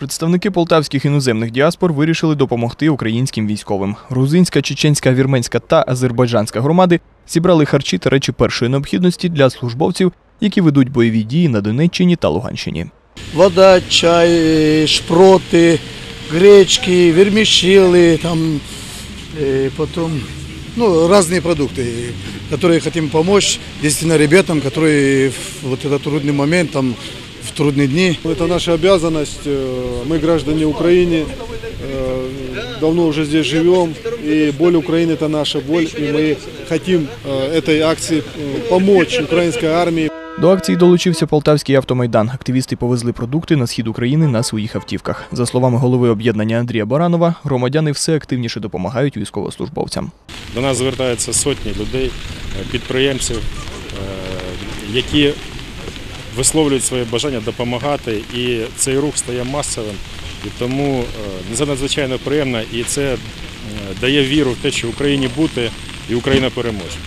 Представники полтавських іноземних діаспор вирішили допомогти українським військовим. Грузинська, чеченська, вірменська та азербайджанська громади зібрали харчі та речі першої необхідності для службовців, які ведуть бойові дії на Донеччині та Луганщині. вода, чай, э, шпроты, гречки, вермишелы, там, э, потом, ну, разные продукты, которые хотим помочь действительно ребятам, которые в вот этот трудный момент, там, в трудные дни, Это наша обязанность. Э, Мы граждане Украины, э, давно уже здесь живем, и боль Украины это наша боль, и мы хотим э, этой акции э, помочь украинской армии. До акції долучився полтавський автомайдан. Активісти повезли продукти на схід України на своїх автівках. За словами голови об'єднання Андрія Баранова, громадяни все активніше допомагають військовослужбовцям. До нас звертаються сотні людей, е, підприємців, е, які висловлюють своє бажання допомагати, і цей рух стає масовим. І тому е, це надзвичайно приємно і це е, дає віру в те, що Україні бути і Україна переможе.